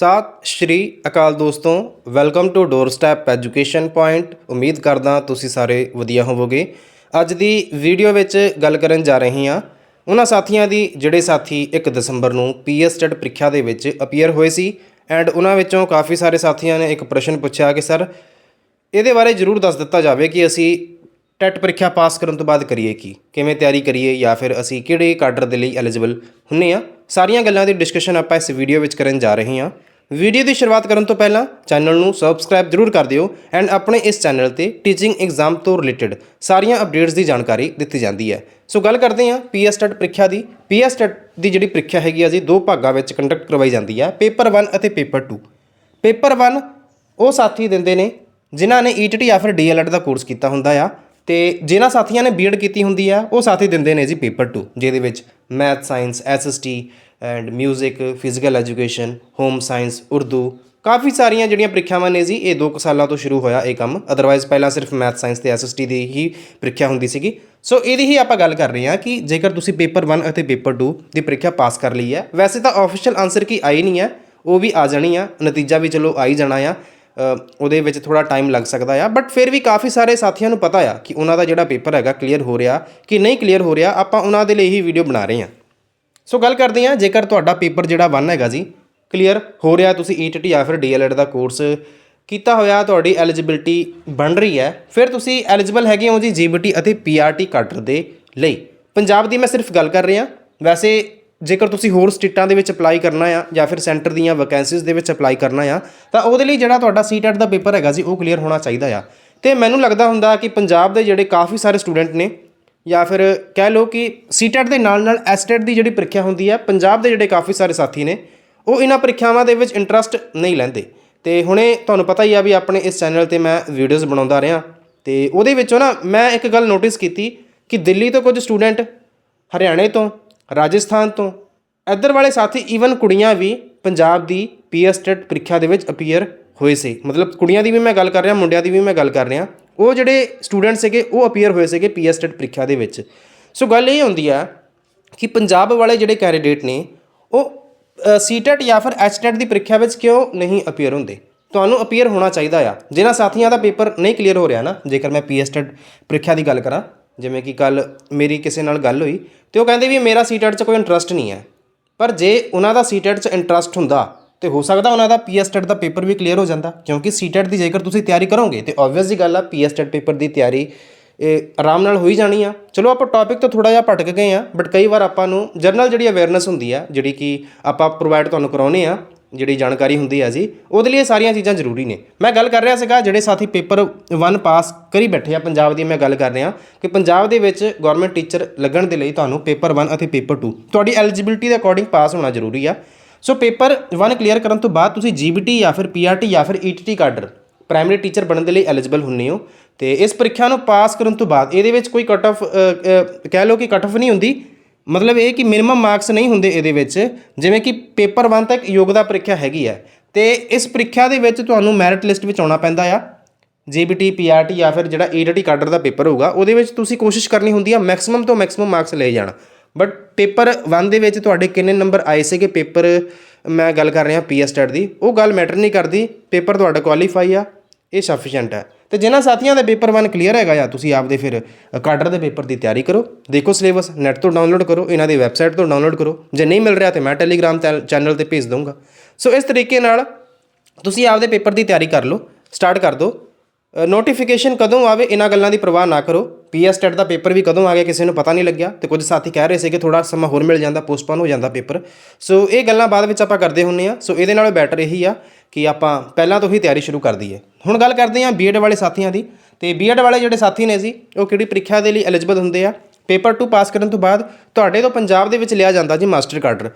ਸਤਿ ਸ਼੍ਰੀ ਅਕਾਲ ਦੋਸਤੋ welcome to door step education point ਉਮੀਦ ਕਰਦਾ ਤੁਸੀਂ ਸਾਰੇ ਵਧੀਆ ਹੋਵੋਗੇ। ਅੱਜ ਦੀ ਵੀਡੀਓ ਵਿੱਚ ਗੱਲ ਕਰਨ ਜਾ ਰਹੇ ਹਾਂ। ਉਹਨਾਂ ਸਾਥੀਆਂ ਦੀ, ਜਿਹੜੇ ਸਾਥੀ 1 ਦਸੰਬਰ ਨੂੰ ਪੀਐਸ ਟੈਟ ਪ੍ਰੀਖਿਆ ਦੇ ਵਿੱਚ ਅਪੀਅਰ ਹੋਏ ਸੀ ਐਂਡ ਉਹਨਾਂ ਵਿੱਚੋਂ ਕਾਫੀ ਸਾਰੇ ਸਾਥੀਆਂ ਨੇ ਇੱਕ ਪ੍ਰਸ਼ਨ ਪੁੱਛਿਆ ਕਿ ਸਰ ਇਹਦੇ ਬਾਰੇ ਜ਼ਰੂਰ ਦੱਸ ਦਿੱਤਾ ਜਾਵੇ ਕਿ ਅਸੀਂ ਟੈਟ ਪ੍ਰੀਖਿਆ ਪਾਸ ਕਰਨ ਤੋਂ ਬਾਅਦ ਕਰੀਏ ਕੀ? ਕਿਵੇਂ ਤਿਆਰੀ ਕਰੀਏ ਜਾਂ ਫਿਰ ਅਸੀਂ ਕਿਹੜੇ ਕਾਡਰ ਦੇ ਲਈ ਐਲੀਜੀਬਲ ਹੁੰਨੇ ਆ? ਸਾਰੀਆਂ ਗੱਲਾਂ ਦੀ ਡਿਸਕਸ਼ਨ ਆਪਾਂ ਇਸ ਵੀਡੀਓ ਵਿੱਚ ਕਰਨ ਜਾ ਰਹੇ ਹਾਂ। ਵੀਡੀਓ ਦੀ ਸ਼ੁਰੂਆਤ ਕਰਨ ਤੋਂ ਪਹਿਲਾਂ ਚੈਨਲ ਨੂੰ ਸਬਸਕ੍ਰਾਈਬ ਜ਼ਰੂਰ ਕਰ ਦਿਓ ਐਂਡ ਆਪਣੇ ਇਸ ਚੈਨਲ ਤੇ ਟੀਚਿੰਗ ਐਗਜ਼ਾਮ ਤੋਂ ਰਿਲੇਟਡ ਸਾਰੀਆਂ ਅਪਡੇਟਸ ਦੀ ਜਾਣਕਾਰੀ ਦਿੱਤੀ ਜਾਂਦੀ ਹੈ। ਸੋ ਗੱਲ ਕਰਦੇ ਹਾਂ ਪੀਐਸ ਟੈਟ ਪ੍ਰੀਖਿਆ ਦੀ। ਪੀਐਸ ਟੈਟ ਦੀ ਜਿਹੜੀ ਪ੍ਰੀਖਿਆ ਹੈਗੀ ਆ ਜੀ, ਦੋ ਭਾਗਾਂ ਵਿੱਚ ਕੰਡਕਟ ਕਰਵਾਈ ਜਾਂਦੀ ਹੈ ਪੇਪਰ 1 ਅਤੇ ਪੇਪਰ 2 ਪੇਪਰ 1 ਉਹ ਸਾਥੀ ਦਿੰਦੇ ਨੇ ਜਿਨ੍ਹਾਂ ਨੇ ਈਟੀਟੀ ਜਾਂ ਫਿਰ ਡੀਐਲਐਡ ਦਾ ਕੋਰਸ ਕੀਤਾ ਹੁੰਦਾ ਆ ਤੇ ਜਿਨ੍ਹਾਂ ਸਾਥੀਆਂ ਨੇ ਬੀਐਡ ਕੀਤੀ ਹੁੰਦੀ ਆ, ਉਹ ਸਾਥੀ ਦਿੰਦੇ ਨੇ ਜੀ ਪੇਪਰ 2 ਜਿਹਦੇ ਵਿੱਚ math science SST and music physical education home science Urdu ਕਾਫੀ ਸਾਰੀਆਂ ਜਿਹੜੀਆਂ ਪ੍ਰੀਖਿਆਵਾਂ ਨੇ ਜੀ, ਇਹ 2 ਸਾਲਾਂ ਤੋਂ ਸ਼ੁਰੂ ਹੋਇਆ ਇਹ ਕੰਮ। ਅਦਰਵਾਈਜ਼ ਪਹਿਲਾਂ ਸਿਰਫ ਮੈਥ ਸਾਇੰਸ ਤੇ ਐਸਐਸਟੀ ਦੀ ਹੀ ਪ੍ਰੀਖਿਆ ਹੁੰਦੀ ਸੀਗੀ। ਸੋ ਇਹਦੀ ਹੀ ਆਪਾਂ ਗੱਲ ਕਰ ਰਹੇ ਹਾਂ ਕਿ ਜੇਕਰ ਤੁਸੀਂ ਪੇਪਰ 1 ਅਤੇ ਪੇਪਰ 2 ਦੀ ਪ੍ਰੀਖਿਆ ਪਾਸ ਕਰ ਲਈ ਹੈ, ਵੈਸੇ ਤਾਂ ਆਫੀਸ਼ੀਅਲ ਆਨਸਰ ਕੀ ਆਈ ਨਹੀਂ ਹੈ, ਉਹ ਵੀ ਆ ਜਾਣੀ ਆ, ਨਤੀਜਾ ਵੀ ਚਲੋ ਆਈ ਜਾਣਾ ਆ ਉਹਦੇ ਵਿੱਚ ਥੋੜਾ ਟਾਈਮ ਲੱਗ ਸਕਦਾ ਆ। ਬਟ ਫਿਰ ਵੀ ਕਾਫੀ ਸਾਰੇ ਸਾਥੀਆਂ ਨੂੰ ਪਤਾ ਆ ਕਿ ਉਹਨਾਂ ਦਾ ਜਿਹੜਾ ਪੇਪਰ ਹੈਗਾ ਕਲੀਅਰ ਹੋ ਰਿਹਾ ਕਿ ਨਹੀਂ ਕਲੀਅਰ ਹੋ ਰਿਹਾ, ਆਪਾਂ ਉਹਨਾਂ ਦੇ ਲਈ ਹੀ ਵੀਡੀਓ ਬਣਾ ਰਹੇ ਹਾਂ। ਸੋ ਗੱਲ ਕਰਦੇ ਹਾਂ, ਜੇਕਰ ਤੁਹਾਡਾ ਪੇਪਰ ਜਿਹੜਾ 1 ਹੈਗਾ ਜੀ ਕਲੀਅਰ ਹੋ ਰਿਹਾ, ਤੁਸੀਂ ਈਟੀਟੀ ਜਾਂ ਫਿਰ ਡੀਐਲਐਡ ਦਾ ਕੋਰਸ ਕੀਤਾ ਹੋਇਆ, ਤੁਹਾਡੀ ਐਲੀਜੀਬਿਲਟੀ ਬਣ ਰਹੀ ਹੈ, ਫਿਰ ਤੁਸੀਂ ਐਲੀਜੀਬਲ ਹੈਗੇ ਹੋ ਜੀ ਜੀਬੀਟੀ ਅਤੇ ਪੀਆਰਟੀ ਕਾਡਰ ਦੇ ਲਈ। ਪੰਜਾਬ ਦੀ ਮੈਂ ਸਿਰਫ ਗੱਲ ਕਰ ਰਿਹਾ, ਵੈਸੇ ਜੇਕਰ ਤੁਸੀਂ ਹੋਰ ਸਟੇਟਾਂ ਦੇ ਵਿੱਚ ਅਪਲਾਈ ਕਰਨਾ ਆ ਜਾਂ ਫਿਰ ਸੈਂਟਰ ਦੀਆਂ ਵੈਕੈਂਸੀਜ਼ ਦੇ ਵਿੱਚ ਅਪਲਾਈ ਕਰਨਾ ਆ, ਤਾਂ ਉਹਦੇ ਲਈ ਜਿਹੜਾ ਤੁਹਾਡਾ ਸੀਟੈਟ ਦਾ ਪੇਪਰ ਹੈਗਾ ਜੀ, ਉਹ ਕਲੀਅਰ ਹੋਣਾ ਚਾਹੀਦਾ ਆ। ਤੇ ਮੈਨੂੰ ਲੱਗਦਾ ਹੁੰਦਾ ਕਿ ਪੰਜਾਬ ਦੇ ਜਿਹੜੇ ਕਾਫੀ ਸਾਰੇ ਸਟੂਡੈਂਟ ਨੇ ਜਾਂ ਫਿਰ ਕਹਿ ਲਓ ਕਿ ਸੀਟੈਟ ਦੇ ਨਾਲ ਨਾਲ ਐਸਟੈਟ ਦੀ ਜਿਹੜੀ ਪ੍ਰੀਖਿਆ ਹੁੰਦੀ ਹੈ ਪੰਜਾਬ ਦੇ ਜਿਹੜੇ ਕਾਫੀ ਸਾਰੇ ਸਾਥੀ ਨੇ, ਉਹ ਇਹਨਾਂ ਪ੍ਰੀਖਿਆਵਾਂ ਦੇ ਵਿੱਚ ਇੰਟਰਸਟ ਨਹੀਂ ਲੈਂਦੇ। ਤੇ ਹੁਣੇ ਤੁਹਾਨੂੰ ਪਤਾ ਹੀ ਆ ਵੀ ਆਪਣੇ ਇਸ ਚੈਨਲ ਤੇ ਮੈਂ ਵੀਡੀਓਜ਼ ਬਣਾਉਂਦਾ ਰਿਹਾ। ਤੇ ਉਹਦੇ ਵਿੱਚੋਂ ਨਾ ਮੈਂ ਇੱਕ ਗੱਲ ਨੋਟਿਸ ਕੀਤੀ ਕਿ ਦਿੱਲੀ ਤੋਂ ਕੁਝ ਸਟੂਡੈਂਟ ਹਰਿਆਣੇ ਤੋਂ, ਰਾਜਸਥਾਨ ਤੋਂ, ਇੱਧਰ ਵਾਲੇ ਸਾਥੀ ਈਵਨ ਕੁੜੀਆਂ ਵੀ ਪੰਜਾਬ ਦੀ ਪੀਐਸ ਟੈਟ ਪ੍ਰੀਖਿਆ ਦੇ ਵਿੱਚ ਅਪੀਅਰ ਹੋਏ ਸੀ। ਮਤਲਬ ਕੁੜੀਆਂ ਦੀ ਵੀ ਮੈਂ ਗੱਲ ਕਰ ਰਿਹਾ, ਮੁੰਡਿਆਂ ਦੀ ਵੀ ਮੈਂ ਗੱਲ ਕਰ ਰਿਹਾ। ਉਹ ਜਿਹੜੇ ਸਟੂਡੈਂਟ ਸੀਗੇ ਉਹ ਅਪੀਅਰ ਹੋਏ ਸੀਗੇ ਪੀਐਸ ਟੈਟ ਪ੍ਰੀਖਿਆ ਦੇ ਵਿੱਚ। ਸੋ ਗੱਲ ਇਹ ਹੁੰਦੀ ਆ ਕਿ ਪੰਜਾਬ ਵਾਲੇ ਜਿਹੜੇ ਕੈਂਡੀਡੇਟ ਨੇ, ਉਹ ਸੀਟੈਟ ਜਾਂ ਫਿਰ ਐਚਟੈਟ ਦੀ ਪ੍ਰੀਖਿਆ ਵਿੱਚ ਕਿਉਂ ਨਹੀਂ ਅਪੀਅਰ ਹੁੰਦੇ? ਤੁਹਾਨੂੰ ਅਪੀਅਰ ਹੋਣਾ ਚਾਹੀਦਾ ਆ। ਜਿਨ੍ਹਾਂ ਸਾਥੀਆਂ ਦਾ ਪੇਪਰ ਨਹੀਂ ਕਲੀਅਰ ਹੋ ਰਿਹਾ ਨਾ, ਜੇਕਰ ਮੈਂ ਪੀਐਸਟੈਟ ਪ੍ਰੀਖਿਆ ਦੀ ਗੱਲ ਕਰਾਂ, ਜਿਵੇਂ ਕਿ ਕੱਲ ਮੇਰੀ ਕਿਸੇ ਨਾਲ ਗੱਲ ਹੋਈ, ਤੇ ਉਹ ਕਹਿੰਦੇ ਵੀ ਮੇਰਾ ਸੀਟੈਟ 'ਚ ਕੋਈ ਇੰਟਰਸਟ ਨਹੀਂ ਹੈ। ਪਰ ਜੇ ਉਹਨਾਂ ਦਾ ਸੀਟੈਟ 'ਚ ਇੰਟਰਸਟ ਹੁੰਦਾ ਤੇ ਹੋ ਸਕਦਾ ਉਹਨਾਂ ਦਾ ਪੀਐਸਟੈਟ ਦਾ ਪੇਪਰ ਵੀ ਕਲੀਅਰ ਹੋ ਜਾਂਦਾ, ਕਿਉਂਕਿ ਸੀਟੈਟ ਦੀ ਜੇਕਰ ਤੁਸੀਂ ਤਿਆਰੀ ਕਰੋਗੇ, ਤੇ ਆਬਵੀਅਸ ਜੀ ਗੱਲ ਆ ਪੀਐਸਟੈਟ ਪੇਪਰ ਦੀ ਤਿਆਰੀ, ਇਹ ਆਰਾਮ ਨਾਲ ਹੋਈ ਜਾਣੀ ਆ। ਚਲੋ ਆਪਾਂ ਟੌਪਿਕ ਤੋਂ ਥੋੜਾ ਜਿਹਾ ਭਟਕ ਗਏ ਆ ਬਟ ਕਈ ਵਾਰ ਆਪਾਂ ਨੂੰ ਜਰਨਲ ਜਿਹੜੀ ਅਵੇਅਰਨੈਸ ਹੁੰਦੀ ਆ, ਜਿਹੜੀ ਕਿ ਆਪਾਂ ਪ੍ਰੋਵਾਈਡ ਤੁਹਾਨੂੰ ਕਰਾਉਨੇ ਆ, ਜਿਹੜੀ ਜਾਣਕਾਰੀ ਹੁੰਦੀ ਆ ਜੀ, ਉਹਦੇ ਲਈ ਇਹ ਸਾਰੀਆਂ ਚੀਜ਼ਾਂ ਜ਼ਰੂਰੀ ਨੇ। ਮੈਂ ਗੱਲ ਕਰ ਰਿਹਾ ਸੀਗਾ, ਜਿਹੜੇ ਸਾਥੀ ਪੇਪਰ 1 ਪਾਸ ਕਰੀ ਬੈਠੇ ਆ, ਪੰਜਾਬ ਦੀ ਮੈਂ ਗੱਲ ਕਰ ਰਿਹਾ, ਕਿ ਪੰਜਾਬ ਦੇ ਵਿੱਚ ਗਵਰਨਮੈਂਟ ਟੀਚਰ ਲੱਗਣ ਦੇ ਲਈ ਤੁਹਾਨੂੰ ਪੇਪਰ 1 ਅਤੇ ਪੇਪਰ 2 ਤੁਹਾਡੀ ਐਲੀਜੀਬਿਲਟੀ ਦੇ ਅਕੋਰਡਿੰਗ ਪਾਸ ਹੋਣਾ ਜ਼ਰੂਰੀ ਆ। ਸੋ ਪੇਪਰ 1 ਕਲੀਅਰ ਕਰਨ ਤੋਂ ਬਾਅਦ ਤੁਸੀਂ ਜੀਬੀਟੀ ਜਾਂ ਫਿਰ ਪੀਆਰਟੀ ਜਾਂ ਫਿਰ ਈਟੀਟੀ ਕਾਡਰ ਪ੍ਰਾਇਮਰੀ ਟੀਚਰ ਬਣਨ ਦੇ ਲਈ ਐਲੀਜੀਬਲ ਹੁੰਨੇ ਹੋ। ਤੇ ਇਸ ਪ੍ਰੀਖਿਆ ਨੂੰ ਪਾਸ ਕਰਨ ਤੋਂ ਬਾਅਦ ਇਹਦੇ ਵਿੱਚ ਕੋਈ ਕਟ ਆਫ ਕਹਿ ਲਓ ਕਿ ਕਟ ਆਫ ਨਹੀਂ ਹੁੰਦੀ। ਮਤਲਬ ਇਹ ਕਿ ਮਿਨੀਮਮ ਮਾਰਕਸ ਨਹੀਂ ਹੁੰਦੇ ਇਹਦੇ ਵਿੱਚ। ਜਿਵੇਂ ਕਿ ਪੇਪਰ 1 ਤੱਕ ਯੋਗਤਾ ਪ੍ਰੀਖਿਆ ਹੈਗੀ ਹੈ। ਤੇ ਇਸ ਪ੍ਰੀਖਿਆ ਦੇ ਵਿੱਚ ਤੁਹਾਨੂੰ ਮੈਰਿਟ ਲਿਸਟ ਵਿੱਚ ਆਉਣਾ ਪੈਂਦਾ ਆ। ਜੀਬੀਟੀ ਪੀਆਰਟੀ ਜਾਂ ਫਿਰ ਜਿਹੜਾ ਈਡੀਟੀ ਕਾਡਰ ਦਾ ਪੇਪਰ ਹੋਊਗਾ, ਉਹਦੇ ਵਿੱਚ ਤੁਸੀਂ ਕੋਸ਼ਿਸ਼ ਕਰਨੀ ਹੁੰਦੀ ਆ ਮੈਕਸਿਮਮ ਤੋਂ ਮੈਕਸਿਮਮ ਮਾਰਕਸ ਲੈ ਜਾਣਾ। ਬਟ ਪੇਪਰ 1 ਦੇ ਵਿੱਚ ਤੁਹਾਡੇ ਕਿੰਨੇ ਨੰਬਰ ਆਏ ਸੀਗੇ? ਪੇਪਰ ਮੈਂ ਗੱਲ ਕਰ ਰਿਹਾ ਪੀਐਸ ਟੈਟ ਦੀ। ਉਹ ਗੱਲ ਮੈਟਰ ਨਹੀਂ ਕਰਦੀ। ਪੇਪਰ ਤੁਹਾਡਾ ਕੁਆਲੀਫਾਈ ਆ। ਇਹ ਸਫੀਸ਼ੀਐਂਟ ਹੈ ਤੇ ਜਿਨ੍ਹਾਂ ਸਾਥੀਆਂ ਦਾ ਪੇਪਰ 1 ਕਲੀਅਰ ਹੈਗਾ ਆ, ਤੁਸੀਂ ਆਪਦੇ ਫਿਰ ਕਾਡਰ ਦੇ ਪੇਪਰ ਦੀ ਤਿਆਰੀ ਕਰੋ। ਦੇਖੋ ਸਿਲੇਬਸ ਨੈਟ ਤੋਂ ਡਾਊਨਲੋਡ ਕਰੋ, ਇਹਨਾਂ ਦੀ ਵੈਬਸਾਈਟ ਤੋਂ ਡਾਊਨਲੋਡ ਕਰੋ। ਜੇ ਨਹੀਂ ਮਿਲ ਰਿਹਾ ਤੇ ਮੈਂ ਟੈਲੀਗ੍ਰਾਮ ਚੈਨਲ ਤੇ ਭੇਜ ਦਊਂਗਾ। ਸੋ ਇਸ ਤਰੀਕੇ ਨਾਲ ਤੁਸੀਂ ਆਪਦੇ ਪੇਪਰ ਦੀ ਤਿਆਰੀ ਕਰ ਲਓ। ਸਟਾਰਟ ਕਰ ਦਿਓ ਨੋਟੀਫਿਕੇਸ਼ਨ ਕਦੋਂ ਆਵੇ, ਇਹਨਾਂ ਗੱਲਾਂ ਦੀ ਪਰਵਾਹ ਨਾ ਕਰੋ। ਪੀਐਸ ਟੈਟ ਦਾ ਪੇਪਰ ਵੀ ਕਦੋਂ ਆ ਗਿਆ ਕਿਸੇ ਨੂੰ ਪਤਾ ਨਹੀਂ ਲੱਗਿਆ ਤੇ ਕੁਝ ਸਾਥੀ ਕਹਿ ਰਹੇ ਸੀ ਕਿ ਥੋੜਾ ਸਮਾਂ ਹੋਰ ਮਿਲ ਜਾਂਦਾ ਪੋਸਟਪੋਨ ਹੋ ਜਾਂਦਾ ਪੇਪਰ। ਸੋ ਇਹ ਗੱਲਾਂ ਬਾਅਦ ਵਿੱਚ ਆਪਾਂ ਕਰਦੇ ਹੁੰਨੇ ਆ। ਸੋ ਇਹਦੇ ਨਾਲੋਂ ਬੈਟਰ ਇਹੀ ਆ ਕਿ ਆਪਾਂ ਪਹਿਲਾਂ ਤੋਂ ਹੀ ਤਿਆਰੀ ਸ਼ੁਰੂ ਕਰ ਦਈਏ। ਹੁਣ ਗੱਲ ਕਰਦੇ ਹਾਂ ਬੀਐਡ ਵਾਲੇ ਸਾਥੀਆਂ ਦੀ। ਤੇ ਬੀਐਡ ਵਾਲੇ ਜਿਹੜੇ ਸਾਥੀ ਨੇ ਜੀ, ਉਹ ਕਿਹੜੀ ਪ੍ਰੀਖਿਆ ਦੇ ਲਈ ਐਲੀਜੀਬਲ ਹੁੰਦੇ ਆ? ਪੇਪਰ 2 ਪਾਸ ਕਰਨ ਤੋਂ ਬਾਅਦ ਤੁਹਾਡੇ ਤੋਂ ਪੰਜਾਬ ਦੇ ਵਿੱਚ ਲਿਆ ਜਾਂਦਾ ਜੀ ਮਾਸਟਰ ਕਾਡਰ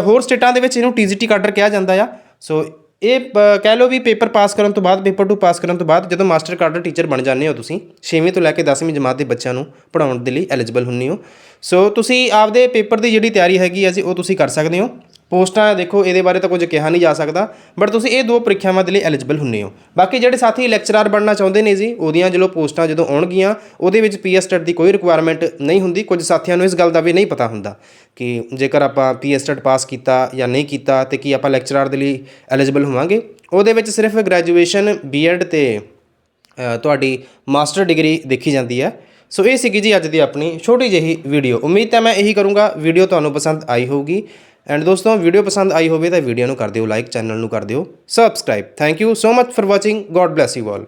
ਹੋਰ ਸਟੇਟਾਂ ਦੇ ਵਿੱਚ ਇਹਨੂੰ ਟੀਜੀਟੀ ਕਾਡਰ ਕਿਹਾ ਜਾਂਦਾ ਆ। ਸੋ ਇਹ ਪ- ਕਹਿ ਲਓ ਵੀ ਪੇਪਰ ਪਾਸ ਕਰਨ ਤੋਂ ਬਾਅਦ, ਪੇਪਰ 2 ਪਾਸ ਕਰਨ ਤੋਂ ਬਾਅਦ, ਜਦੋਂ ਮਾਸਟਰ ਕਾਡਰ ਟੀਚਰ ਬਣ ਜਾਂਦੇ ਹੋ ਤੁਸੀਂ 6ਵੀਂ ਤੋਂ ਲੈ ਕੇ 10ਵੀਂ ਜਮਾਤ ਦੇ ਬੱਚਿਆਂ ਨੂੰ ਪੜਾਉਣ ਦੇ ਲਈ ਐਲੀਜੀਬਲ ਹੁੰਨੇ ਹੋ। ਸੋ ਤੁਸੀਂ ਆਪਦੇ ਪੇਪਰ ਦੀ ਜਿਹੜੀ ਤਿਆਰੀ ਹੈਗੀ ਹੈ ਜੀ, ਉਹ ਤੁਸੀਂ ਕਰ ਸਕਦੇ ਹੋ। ਪੋਸਟਾਂ ਦੇਖੋ, ਇਹਦੇ ਬਾਰੇ ਤਾਂ ਕੁਝ ਕਿਹਾ ਨਹੀਂ ਜਾ ਸਕਦਾ ਬਟ ਤੁਸੀਂ ਇਹ ਦੋ ਪ੍ਰੀਖਿਆਵਾਂ ਦੇ ਲਈ ਐਲੀਜੀਬਲ ਹੁੰਨੇ ਹੋ। ਬਾਕੀ ਜਿਹੜੇ ਸਾਥੀ ਲੈਕਚਰਰ ਬਣਨਾ ਚਾਹੁੰਦੇ ਨੇ ਜੀ, ਉਹਦੀਆਂ ਜਦੋਂ ਪੋਸਟਾਂ ਜਦੋਂ ਆਉਣਗੀਆਂ, ਉਹਦੇ ਵਿੱਚ ਪੀਐਸ ਟੈਟ ਦੀ ਕੋਈ ਰਿਕੁਆਇਰਮੈਂਟ ਨਹੀਂ ਹੁੰਦੀ, ਕੁਝ ਸਾਥੀਆਂ ਨੂੰ ਇਸ ਗੱਲ ਦਾ ਵੀ ਨਹੀਂ ਪਤਾ ਹੁੰਦਾ ਕਿ ਜੇਕਰ ਆਪਾਂ ਪੀਐਸ ਟੈਟ ਪਾਸ ਕੀਤਾ ਜਾਂ ਨਹੀਂ ਕੀਤਾ ਤੇ ਕੀ ਆਪਾਂ ਲੈਕਚਰਰ ਦੇ ਲਈ ਐਲੀਜੀਬਲ ਹੋਵਾਂਗੇ। ਉਹਦੇ ਵਿੱਚ ਸਿਰਫ ਗ੍ਰੈਜੂਏਸ਼ਨ ਬੀਐਡ ਤੇ ਤੁਹਾਡੀ ਮਾਸਟਰ ਡਿਗਰੀ ਦੇਖੀ ਜਾਂਦੀ ਹੈ। ਸੋ ਇਹ ਸੀਗੀ ਜੀ ਅੱਜ ਦੀ ਆਪਣੀ ਛੋਟੀ ਜਿਹੀ ਵੀਡੀਓ ਉਮੀਦ ਹੈ ਮੈਂ ਇਹੀ ਕਰੂੰਗਾ ਵੀਡੀਓ ਤੁਹਾਨੂੰ ਪਸੰਦ ਆਈ ਹੋਊਗੀ। ਐਂਡ ਦੋਸਤੋ ਵੀਡੀਓ ਪਸੰਦ ਆਈ ਹੋਵੇ ਤਾਂ ਵੀਡੀਓ ਨੂੰ ਕਰ ਦਿਓ ਲਾਈਕ ਚੈਨਲ ਨੂੰ ਕਰ ਦਿਓ subscribe thank you so much for watching God bless you all